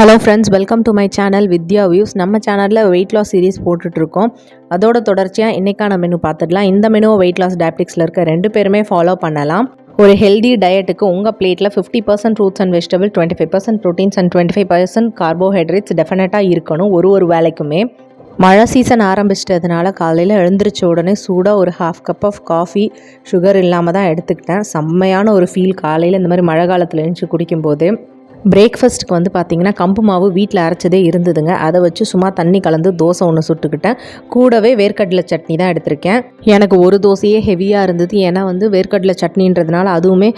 Hello friends welcome to my channel Vidya views நம்ம சேனலில் weight loss series போட்டுட்ருக்கோம். அதோட தொடர்ச்சியாக இன்றைக்கான மெனு பார்த்துடலாம். இந்த மெனுவை வெயிட் லாஸ் டயபெட்டிக்ஸில் இருக்க ரெண்டு பேருமே ஃபாலோ பண்ணலாம். ஒரு ஹெல்தி டயட்டுக்கு உங்கள் பிளேட்டில் fifty percent fruits and vegetable twenty five percent proteins and twenty five percent carbohydrates டெஃபினட்டாக இருக்கணும் ஒரு ஒரு வேலைக்குமே. மழை சீசன் ஆரம்பிச்சிட்டதுனால காலையில் எழுந்திரிச்ச உடனே சூடாக ஒரு half cup of coffee sugar இல்லாமல் தான் எடுத்துக்கிட்டேன். செம்மையான ஒரு ஃபீல் காலையில் இந்த மாதிரி மழை காலத்தில் எழுந்துச்சு குடிக்கும்போது. பிரேக்ஃபாஸ்ட்டுக்கு வந்து பார்த்தீங்கன்னா கம்பு மாவு வீட்டில் அரைச்சதே இருந்ததுங்க. அதை வச்சு சும்மா தண்ணி கலந்து தோசை ஒன்று சுட்டுக்கிட்டேன். கூடவே வேர்க்கடலை சட்னி தான் எடுத்திருக்கேன். எனக்கு ஒரு தோசையே ஹெவியாக இருந்தது. ஏன்னா வந்து வேர்க்கடலை சட்னின்றதுனால அதுவுமே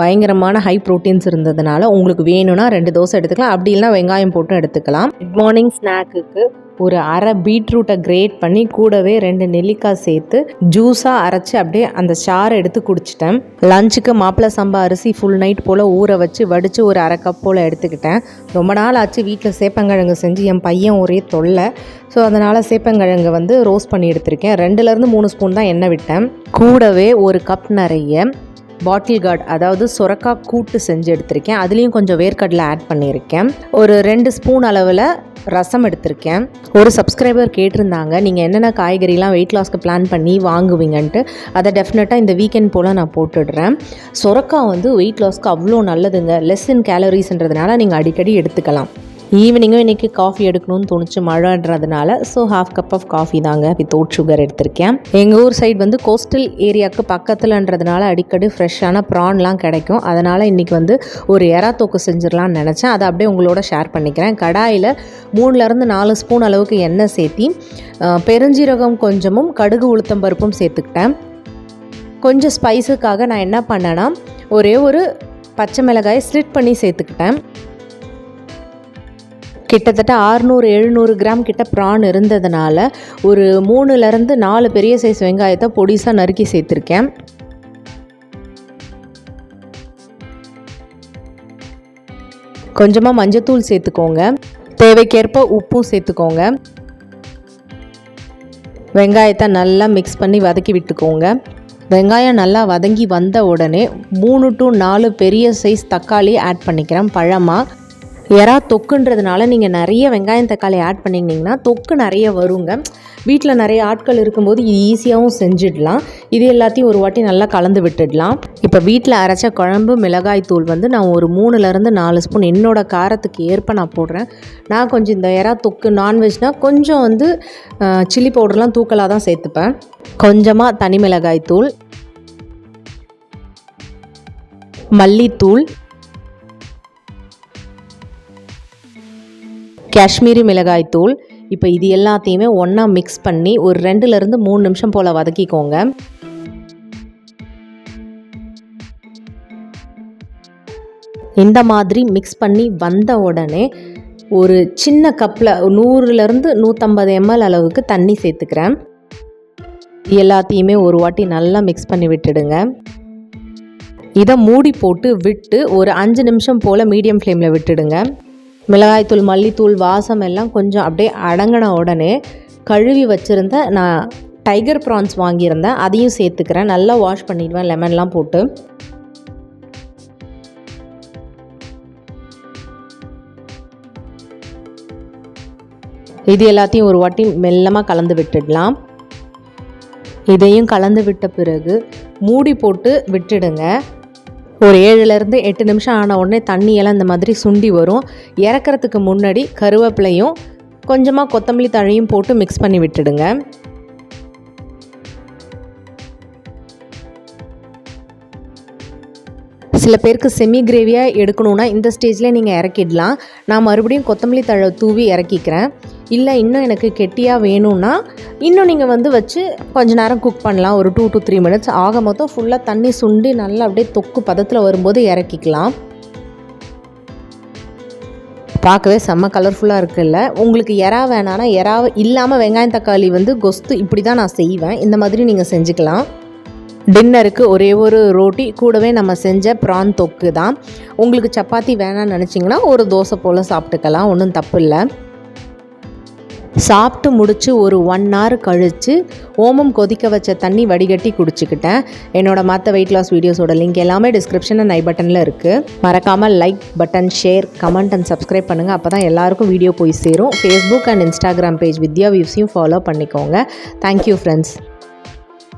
பயங்கரமான ஹை ப்ரோட்டீன்ஸ் இருந்ததுனால உங்களுக்கு வேணும்னா ரெண்டு தோசை எடுத்துக்கலாம். அப்படி இல்லைனா வெங்காயம் போட்டும் எடுத்துக்கலாம். குட் மார்னிங் ஸ்நாக்குக்கு ஒரு அரை பீட்ரூட்டை கிரேட் பண்ணி கூடவே ரெண்டு நெல்லிக்காய் சேர்த்து ஜூஸாக அரைச்சி அப்படியே அந்த சாறை எடுத்து குடிச்சிட்டேன். லஞ்சுக்கு மாப்பிள்ளை சம்பா அரிசி ஃபுல் நைட் போல் ஊற வச்சு வடித்து ஒரு அரை கப் போல் எடுத்துக்கிட்டேன். ரொம்ப நாள் ஆச்சு வீட்டில் சேப்பங்கிழங்கு செஞ்சு என் பையன் ஒரே தொல்லை. ஸோ அதனால் சேப்பங்கிழங்கு வந்து ரோஸ்ட் பண்ணி எடுத்திருக்கேன். ரெண்டுலேருந்து மூணு ஸ்பூன் தான் எண்ணெய் விட்டேன். கூடவே ஒரு கப் நிறைய பாட்டில் கார்ட் அதாவது சுரக்காய் கூட்டு செஞ்சு எடுத்திருக்கேன். அதுலேயும் கொஞ்சம் வேர்க்கடலை ஆட் பண்ணியிருக்கேன். ஒரு ரெண்டு ஸ்பூன் அளவில் ரசம் எடுத்திருக்கேன். ஒரு சப்ஸ்கிரைபர் கேட்டிருந்தாங்க நீங்கள் என்னென்ன காய்கறிலாம் வெயிட் லாஸ்க்கு பிளான் பண்ணி வாங்குவீங்கன்ட்டு அதை டெஃபினட்டாக இந்த வீக்கெண்ட் போல் நான் போட்டுடுறேன். சுரக்காய் வந்து வெயிட் லாஸ்க்கு அவ்வளோ நல்லதுங்க. லெஸ் இன் கேலரிஸ்ன்றதுனால நீங்கள் அடிக்கடி எடுத்துக்கலாம். ஈவினிங்கும் இன்றைக்கி காஃபி எடுக்கணும்னு தோணுச்சு. மழைன்றதுனால so half cup of coffee தாங்க வித்தவுட் சுகர் எடுத்திருக்கேன். எங்கள் ஊர் சைடு வந்து கோஸ்டல் ஏரியாவுக்கு பக்கத்தில்ன்றதுனால அடிக்கடி ஃப்ரெஷ்ஷான ப்ரான்லாம் கிடைக்கும். அதனால் இன்றைக்கி வந்து ஒரு எறா தோக்கு செஞ்சிடலாம்னு நினச்சேன். அதை அப்படியே உங்களோட ஷேர் பண்ணிக்கிறேன். கடாயில் மூணுலேருந்து நாலு ஸ்பூன் அளவுக்கு எண்ணெய் சேர்த்தி பெருஞ்சீரகம் கொஞ்சமும் கடுகு உளுத்தம் பருப்பும் சேர்த்துக்கிட்டேன். கொஞ்சம் ஸ்பைஸுக்காக நான் என்ன பண்ணேன்னா ஒரே ஒரு பச்சை மிளகாயை ஸ்லிட் பண்ணி சேர்த்துக்கிட்டேன். கிட்டத்தட்ட ஆறுநூறு எழுநூறு கிராம் கிட்ட ப்ரான் இருந்ததுனால ஒரு மூணுலேருந்து நாலு பெரிய சைஸ் வெங்காயத்தை பொடிசாக நறுக்கி சேர்த்துருக்கேன். கொஞ்சமாக மஞ்சத்தூள் சேர்த்துக்கோங்க. தேவைக்கேற்ப உப்பும் சேர்த்துக்கோங்க. வெங்காயத்தை நல்லா மிக்ஸ் பண்ணி வதக்கி விட்டுக்கோங்க. வெங்காயம் நல்லா வதங்கி வந்த உடனே மூணு டு நாலு பெரிய சைஸ் தக்காளி ஆட் பண்ணிக்கிறேன் பழமாக எறா தொக்குன்றதுனால நீங்கள் நிறைய வெங்காயம் தக்காளி ஆட் பண்ணிங்கன்னா தொக்கு நிறைய வருங்க. வீட்டில் நிறைய ஆட்கள் இருக்கும்போது இது ஈஸியாகவும் செஞ்சிடலாம். இது எல்லாத்தையும் ஒரு வாட்டி நல்லா கலந்து விட்டுடலாம். இப்போ வீட்டில் அரைச்ச குழம்பு மிளகாய் தூள் வந்து நான் ஒரு மூணுலேருந்து நாலு ஸ்பூன். என்னோடய காரத்துக்கு ஏற்ப நான் போடுறேன். நான் கொஞ்சம் இந்த எறா தொக்கு நான்வெஜ்னால் கொஞ்சம் வந்து சில்லி பவுடர்லாம் தூக்கலாக தான் சேர்த்துப்பேன். கொஞ்சமாக தனி மிளகாய் தூள் மல்லித்தூள் காஷ்மீரி மிளகாய் தூள். இப்போ இது எல்லாத்தையுமே ஒன்றா மிக்ஸ் பண்ணி ஒரு ரெண்டுலேருந்து மூணு நிமிஷம் போல் வதக்கிக்கோங்க. இந்த மாதிரி மிக்ஸ் பண்ணி வந்த உடனே ஒரு சின்ன கப்பில் நூறுலேருந்து நூற்றம்பது எம்எல் அளவுக்கு தண்ணி சேர்த்துக்கிறேன். எல்லாத்தையுமே ஒரு வாட்டி நல்லா மிக்ஸ் பண்ணி விட்டுடுங்க. இதை மூடி போட்டு விட்டு ஒரு அஞ்சு நிமிஷம் போல் மீடியம் ஃப்ளேமில் விட்டுடுங்க. மிளகாய்த்தூள் மல்லித்தூள் வாசம் எல்லாம் கொஞ்சம் அப்படியே அடங்கின உடனே கழுவி வச்சுருந்த நான் டைகர் ப்ரான்ஸ் வாங்கியிருந்தேன். அதையும் சேர்த்துக்கிறேன். நல்லா வாஷ் பண்ணிடுவேன். லெமன்லாம் போட்டு. இது எல்லாத்தையும் ஒரு வாட்டி மெல்லமாக கலந்து விட்டுடலாம். இதையும் கலந்து விட்ட பிறகு மூடி போட்டு விட்டுடுங்க. ஒரு ஏழுலேருந்து எட்டு நிமிஷம் ஆன உடனே தண்ணியெல்லாம் இந்த மாதிரி சுண்டி வரும். இறக்கறதுக்கு முன்னாடி கருவேப்பிலையும் கொஞ்சமாக கொத்தமல்லி தழையும் போட்டு மிக்ஸ் பண்ணி விட்டுடுங்க. சில பேருக்கு செமி கிரேவியாக எடுக்கணுன்னா இந்த ஸ்டேஜில் நீங்கள் இறக்கிடலாம். நான் மறுபடியும் கொத்தமல்லி தழை தூவி இறக்கிக்கிறேன். இல்லை இன்னும் எனக்கு கெட்டியாக வேணும்னா இன்னும் நீங்கள் வந்து வச்சு கொஞ்ச நேரம் குக் பண்ணலாம். ஒரு டூ டு த்ரீ மினிட்ஸ் ஆக மொத்தம் ஃபுல்லாக தண்ணி சுண்டி நல்லா அப்படியே தொக்கு பதத்தில் வரும்போது இறக்கிக்கலாம். பார்க்கவே செம்ம கலர்ஃபுல்லாக இருக்குல்ல? உங்களுக்கு எறா வேணான்னா எறா இல்லாமல் வெங்காயம் தக்காளி வந்து கொஸ்து இப்படி தான் நான் செய்வேன். இந்த மாதிரி நீங்கள் செஞ்சுக்கலாம். டின்னருக்கு ஒரே ஒரு ரோட்டி கூடவே நம்ம செஞ்ச ப்ரான் தொக்கு தான். உங்களுக்கு சப்பாத்தி வேணாம்னு நினச்சிங்கன்னா ஒரு தோசை போல் சாப்பிட்டுக்கலாம் ஒன்றும் தப்பு இல்லை. சாப்பிட்டு முடித்து ஒரு ஒன் ஹவர் கழித்து ஓமம் கொதிக்க வச்ச தண்ணி வடிகட்டி குடிச்சுக்கிட்டேன். என்னோடய மற்ற வெயிட் லாஸ் வீடியோஸோட லிங்க் எல்லாமே டிஸ்கிரிப்ஷன் அண்ட் ஐ பட்டனில் இருக்குது மறக்காமல் like button share comment and subscribe பண்ணுங்கள் அப்போ தான் எல்லாருக்கும் வீடியோ போய் சேரும். Facebook and Instagram page Vidya வியூஸையும் follow பண்ணிக்கோங்க. Thank you friends